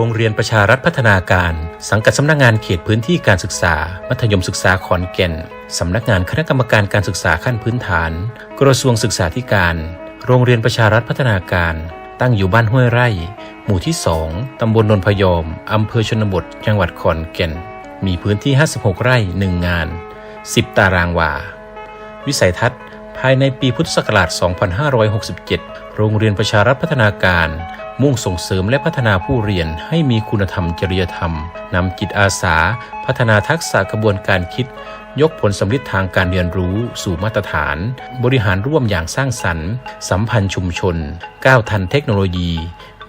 รงเรียนประชารัฐพัฒนาการ สังกัดสำนักงานเขตพื้นที่การศึกษา มัธยมศึกษาขอนแก่น สำนักงานคณะกรรมการการศึกษาขั้นพื้นฐาน กระทรวงศึกษาธิการ โรงเรียนประชารัฐพัฒนาการ ตั้งอยู่บ้านห้วยไร่ หมู่ที่ 2 ตำบลนนพยอม อำเภอชนบท จังหวัดขอนแก่น มีพื้นที่ 56 ไร่ 1 งาน 10 ตารางวา วิสัยทัศน์ ภายในปีพุทธศักราช 2567 โรงเรียนประชารัฐพัฒนาการ มุ่งส่งเสริมและพัฒนาผู้เรียนให้มีคุณธรรมจริยธรรม นำจิตอาสา พัฒนาทักษะกระบวนการคิด ยกผลสำลิดทางการเรียนรู้สู่มาตรฐาน บริหารร่วมอย่างสร้างสรรค์ สัมพันธ์ชุมชน ก้าวทันเทคโนโลยี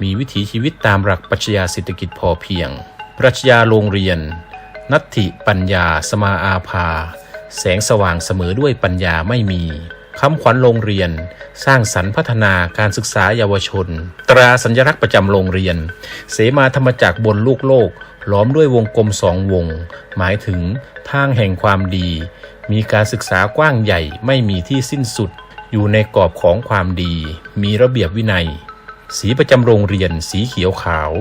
มีวิถีชีวิตตามหลักปรัชญาเศรษฐกิจพอเพียง ปรัชญาโรงเรียน นัตถิปัญญา สมาอาภา แสงสว่างเสมอด้วยปัญญาไม่มี คำขวัญโรงเรียน สร้างสรรค์พัฒนาการศึกษาเยาวชน ตราสัญลักษณ์ประจำโรงเรียน เสมาธรรมจักรบนลูกโลก ล้อมด้วยวงกลมสองวง หมายถึงทางแห่งความดี มีการศึกษากว้างใหญ่ไม่มีที่สิ้นสุด อยู่ในกรอบของความดี มีระเบียบวินัย สีประจำโรงเรียน สีเขียวขาว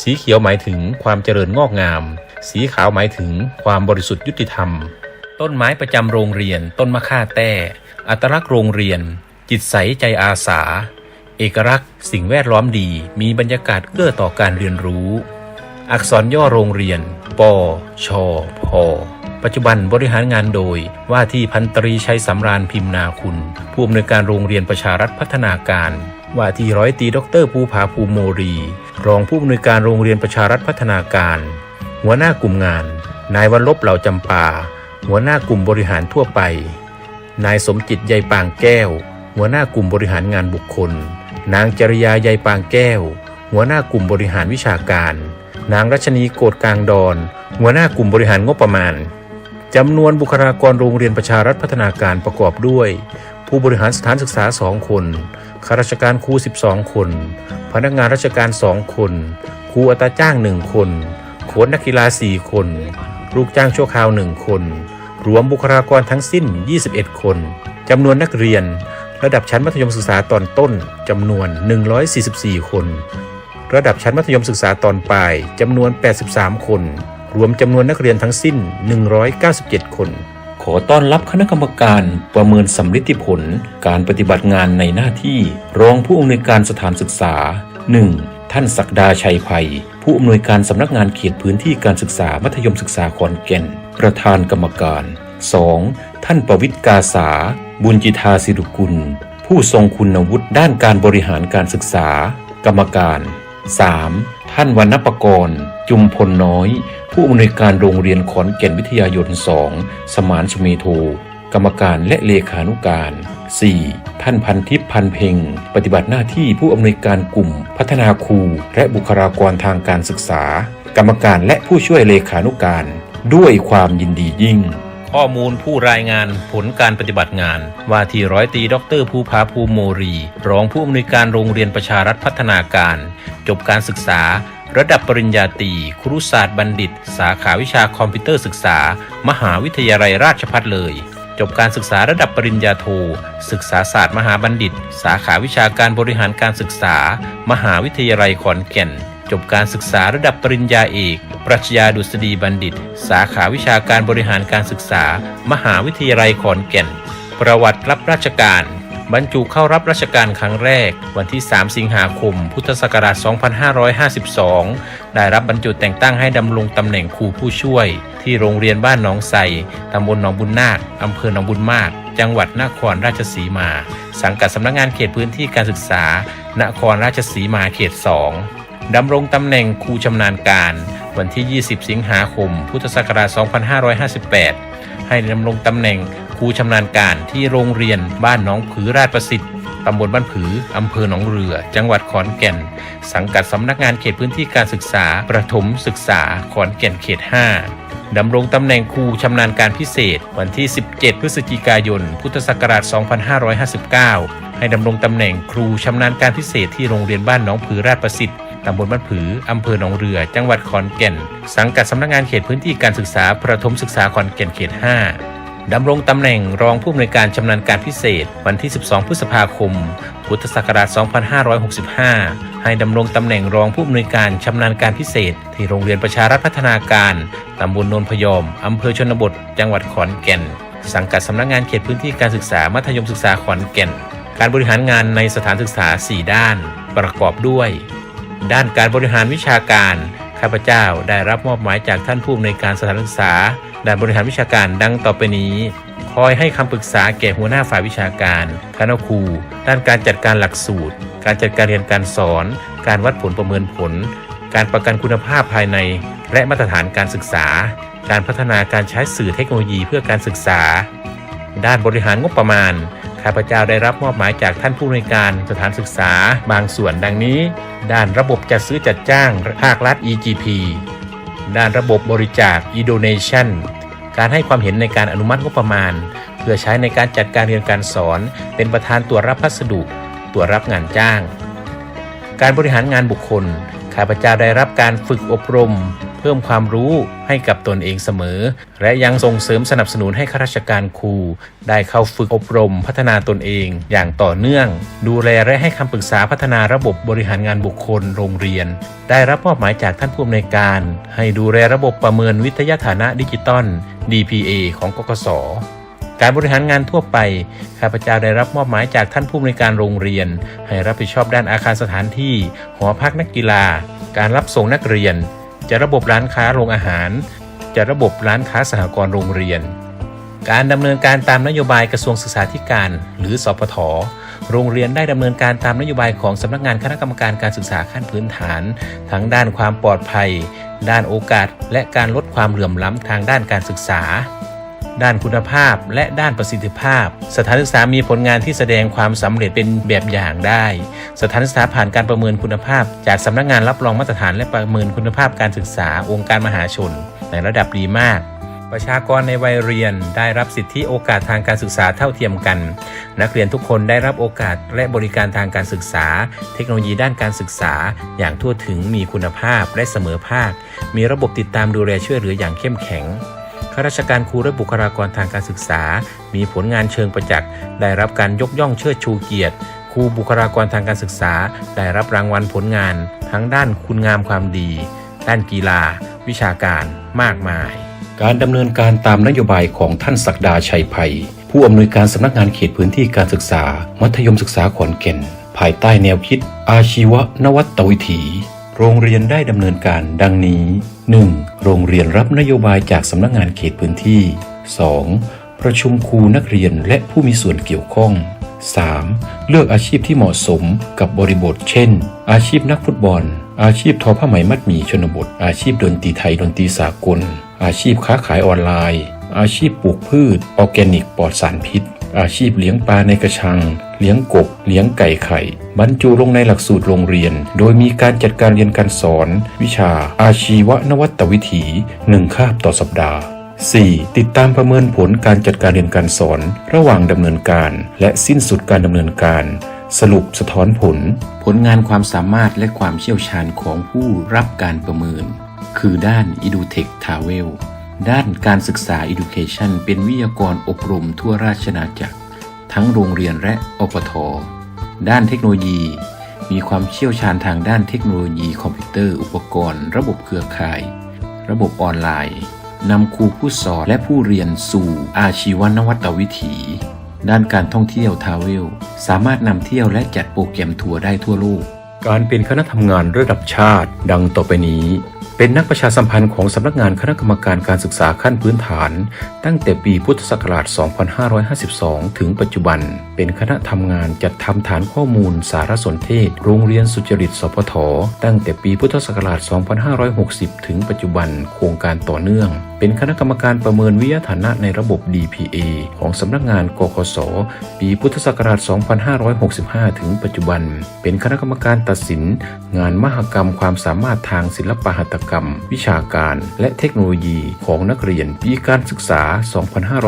สีเขียวหมายถึงความเจริญงอกงาม สีขาวหมายถึงความบริสุทธิ์ยุติธรรม ต้นไม้ประจำโรงเรียน ต้นมะค่าแต้ อัตลักษณ์โรงเรียน จิตใสใจอาสา เอกลักษณ์ สิ่งแวดล้อมดี มีบรรยากาศเอื้อต่อการเรียนรู้ อักษรย่อโรงเรียน ป ช พ ปัจจุบันบริหารงานโดย ว่าที่พันตรีชัยสำราญพิมนาคุณ ผู้อำนวยการโรงเรียนประชารัฐพัฒนาการว่าที่ร้อยตรีดรภูผาภูโมรี รองผู้อำนวยการโรงเรียนประชารัฐพัฒนาการ หัวหน้ากลุ่มงาน นายวันลบเหล่าจำปา หัวหน้ากลุ่มบริหารทั่วไป นายสมจิตใยปางแก้ว หัวหน้ากลุ่มบริหารงานบุคคล นางจริยาใยปางแก้ว หัวหน้ากลุ่มบริหารวิชาการ นางรัชนีโกดกลางดอน หัวหน้ากลุ่มบริหารงบประมาณจำนวนบุคลากรโรงเรียนประชารัฐพัฒนาการประกอบด้วย ผู้บริหารสถานศึกษา 2 คนข้าราชการครู 12 คน พนักงานราชการ 2 คน ครูอัตราจ้าง 1 คนโค้ชนักกีฬา 4 คน ลูกจ้างชั่วคราว 1 คน รวมบุคลากรทั้งสิ้น 21 คนจำนวนนักเรียน ระดับชั้นมัธยมศึกษาตอนต้นจำนวน 144 คน ระดับชั้นมัธยมศึกษาตอนปลายจำนวน 83 คน รวมจำนวนนักเรียนทั้งสิ้น 197 คน ขอต้อนรับคณะกรรมการประเมินสำลิดผล การปฏิบัติงานในหน้าที่ รองผู้อำนวยการสถานศึกษา 1. ท่านศักดาชัยภัย ผู้อำนวยการสำนักงานเขตพื้นที่การศึกษามัธยมศึกษาขอนแก่น ประธานกรรมการ 2. ท่านประวิทย์กาสา บุญจิทาสิรุกุล ผู้ทรงคุณวุฒิด้านการบริหารการศึกษา กรรมการ 3. ท่านวรรณปกรณ์ จุมพลน้อย ผู้อำนวยการโรงเรียนขอนแก่นวิทยายน2สมานชเมโท กรรมการและเลขานุการ 4. ท่านพันทิพย์พันเพ็ง ปฏิบัติหน้าที่ผู้อำนวยการกลุ่ม พัฒนาครู และบุคลากรทางการศึกษา กรรมการและผู้ช่วยเลขานุการ ด้วยความยินดียิ่ง ข้อมูลผู้รายงานผลการปฏิบัติงาน ว่าที่ร้อยตีดรภูผาภูโมรี รองผู้อำนวยการโรงเรียนประชารัฐพัฒนาการ จบการศึกษา ระดับปริญญาตรีครุศาสตร์บัณฑิต สาขาวิชาคอมพิวเตอร์ศึกษา มหาวิทยาลัยราชภัฏเลยจบการศึกษาระดับปริญญาโท ศึกษาศาสตร์มหาบัณฑิต สาขาวิชาการบริหารการศึกษา มหาวิทยาลัยขอนแก่น จบการศึกษาระดับปริญญาเอก ปรัชญาดุษฎีบัณฑิต สาขาวิชาการบริหารการศึกษา มหาวิทยาลัยขอนแก่น ประวัติรับราชการ บรรจุเข้ารับราชการครั้งแรก วันที่ 3 สิงหาคม พุทธศักราช 2552 ได้รับบรรจุแต่งตั้งให้ดำรงตำแหน่งครูผู้ช่วย ที่โรงเรียนบ้านหนองไทรตำบลหนองบุญนาคอำเภอหนองบุญมาก จังหวัดนครราชสีมา สังกัดสำนักงานเขตพื้นที่การศึกษา นครราชสีมาเขต 2 ดำรงตำแหน่งครูชำนาญการ วันที่ 20 สิงหาคม พุทธศักราช 2558 ให้ดำรงตำแหน่งครูชำนาญการที่โรงเรียนบ้านหนองผือราชประสิทธิ์ตำบลบ้านผือ อำเภอหนองเรือ จังหวัดขอนแก่น สังกัดสำนักงานเขตพื้นที่การศึกษา ประถมศึกษา ขอนแก่นเขต 5ดำรงตำแหน่งครูชำนาญการพิเศษ วันที่ 17 พฤศจิกายน พุทธศักราช 2559 ให้ดำรงตำแหน่งครูชำนาญการพิเศษที่โรงเรียนบ้านหนองผือราชประสิทธิ์ตำบลบ้านผืออำเภอหนองเรือ จังหวัดขอนแก่น สังกัดสำนักงานเขตพื้นที่การศึกษาประถมศึกษาขอนแก่นเขต 5 ดำรงตำแหน่งรองผู้อำนวยการชำนาญการพิเศษ วันที่ 12 พฤษภาคม พุทธศักราช 2565 ให้ดำรงตำแหน่งรองผู้อำนวยการชำนาญการพิเศษ ที่โรงเรียนประชารัฐพัฒนาการตำบลโนนพยอมอำเภอชนบท จังหวัดขอนแก่น สังกัดสำนักงานเขตพื้นที่การศึกษามัธยมศึกษาขอนแก่น การบริหารงานในสถานศึกษา 4 ด้าน ประกอบด้วย ด้านการบริหารวิชาการ ข้าพเจ้าได้รับมอบหมายจากท่านผู้อำนวยการสถานศึกษา ด้านบริหารวิชาการดังต่อไปนี้ คอยให้คำปรึกษาแก่หัวหน้าฝ่ายวิชาการ คณะครู ด้านการจัดการหลักสูตร การจัดการเรียนการสอน การวัดผลประเมินผล การประกันคุณภาพภายใน และมาตรฐานการศึกษา การพัฒนาการใช้สื่อเทคโนโลยีเพื่อการศึกษา ด้านบริหารงบประมาณ ข้าพเจ้าได้รับมอบหมายจากท่านผู้อำนวยการสถานศึกษา บางส่วนดังนี้ ด้านระบบจัดซื้อจัดจ้างภาครัฐ EGP ด้านระบบบริจาค e-donation การให้ความเห็นในการอนุมัติงบประมาณ เพื่อใช้ในการจัดการเรียนการสอน เป็นประธานตรวรับพัสดุตรวรับงานจ้าง การบริหารงานบุคคล ข้าพเจ้าได้รับการฝึกอบรม เพิ่มความรู้ให้กับตนเองเสมอ และยังส่งเสริมสนับสนุนให้ข้าราชการครู ได้เข้าฝึกอบรมพัฒนาตนเอง อย่างต่อเนื่อง ดูแลและให้คำปรึกษาพัฒนาระบบบริหารงานบุคคลโรงเรียน ได้รับมอบหมายจากท่านผู้อำนวยการ ให้ดูแลระบบประเมินวิทยาฐานะดิจิตอล DPA ของกกสการบริหารงานทั่วไป ข้าพเจ้าได้รับมอบหมายจากท่านผู้อำนวยการโรงเรียน ให้รับผิดชอบด้านอาคารสถานที่ หอพักนักกีฬา การรับส่งนักเรียน จะระบบร้านค้าโรงอาหาร จะระบบร้านค้าสหกรณ์โรงเรียน การดำเนินการตามนโยบายกระทรวงศึกษาธิการ หรือสพทโรงเรียนได้ดำเนินการตามนโยบายของสำนักงานคณะกรรมการการศึกษาขั้นพื้นฐาน ทั้งด้านความปลอดภัย ด้านโอกาส และการลดความเหลื่อมล้ำทางด้านการศึกษา ด้านคุณภาพ และด้านประสิทธิภาพ สถานศึกษามีผลงานที่แสดงความสำเร็จเป็นแบบอย่างได้ สถานศึกษาผ่านการประเมินคุณภาพ จากสำนักงานรับรองมาตรฐานและประเมินคุณภาพการศึกษาองค์การมหาชน ในระดับดีมากประชากรในวัยเรียนได้รับสิทธิโอกาสทางการศึกษาเท่าเทียมกัน นักเรียนทุกคนได้รับโอกาสและบริการทางการศึกษา เทคโนโลยีด้านการศึกษา อย่างทั่วถึงมีคุณภาพและเสมอภาค มีระบบติดตามดูแลช่วยเหลืออย่างเข้มแข็ง ข้าราชการครูและบุคลากรทางการศึกษา มีผลงานเชิงประจักษ์ได้รับการยกย่องเชิดชูเกียรติครูบุคลากรทางการศึกษา ได้รับรางวัลผลงาน ทั้งด้านคุณงามความดี ด้านกีฬา วิชาการมากมาย การดำเนินการตามนโยบายของท่านศักดาชัยภัย ผู้อำนวยการสำนักงานเขตพื้นที่การศึกษา มัธยมศึกษาขอนแก่น ภายใต้แนวคิด อาชีวนวัตวิถี โรงเรียนได้ดำเนินการดังนี้ 1. โรงเรียนรับนโยบายจากสำนักงานเขตพื้นที่ 2. ประชุมครูนักเรียนและผู้มีส่วนเกี่ยวข้อง 3. เลือกอาชีพที่เหมาะสมกับบริบท เช่น อาชีพนักฟุตบอล อาชีพทอผ้าไหมมัดหมี่ชนบท อาชีพดนตรีไทยดนตรีสากล อาชีพค้าขายออนไลน์ อาชีพปลูกพืช ออร์แกนิกปลอดสารพิษ อาชีพเลี้ยงปลาในกระชัง เลี้ยงกบ เลี้ยงไก่ไข่ บรรจุลงในหลักสูตรโรงเรียน โดยมีการจัดการเรียนการสอน วิชา อาชีวนวัตวิถีหนึ่งคาบต่อสัปดาห์ 4. ติดตามประเมินผลการจัดการเรียนการสอน ระหว่างดำเนินการ และสิ้นสุดการดำเนินการ สรุปสะท้อนผล ผลงานความสามารถและความเชี่ยวชาญของผู้รับการประเมิน คือด้าน EduTech Travel ด้านการศึกษา Education เป็นวิทยากรอบรมทั่วราชนาจักร ทั้งโรงเรียนและอปท ด้านเทคโนโลยี มีความเชี่ยวชาญทางด้านเทคโนโลยีคอมพิวเตอร์ อุปกรณ์ ระบบเครือข่าย ระบบออนไลน์นำครูผู้สอนและผู้เรียนสู่อาชีวนวัตวิถี ด้านการท่องเที่ยวทาวเวล สามารถนำเที่ยวและจัดโปรแกรมทัวร์ได้ทั่วโลก การเป็นคณะทำงานระดับชาติดังต่อไปนี้ เป็นนักประชาสัมพันธ์ของสำนักงานคณะกรรมการการศึกษาขั้นพื้นฐาน ตั้งแต่ปีพุทธศักราช 2552 ถึงปัจจุบัน เป็นคณะทำงานจัดทำฐานข้อมูลสารสนเทศ โรงเรียนสุจริตสพท ตั้งแต่ปีพุทธศักราช 2560 ถึงปัจจุบัน โครงการต่อเนื่อง เป็นคณะกรรมการประเมินวิทยฐานะในระบบ DPA ของสำนักงานกคส ปีพุทธศักราช 2565 ถึงปัจจุบัน เป็นคณะกรรมการตัดสิน งานมหกรรมความสามารถทางศิลปหัตถกรรม วิชาการ และเทคโนโลยีของนักเรียนปีการศึกษา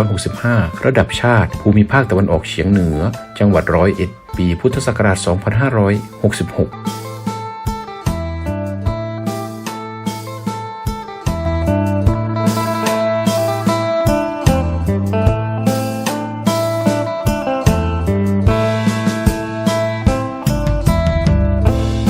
2565 ระดับชาติ ภูมิภาคตะวันออกเฉียงเหนือ จังหวัดร้อยเอ็ด ปีพุทธศักราช 2566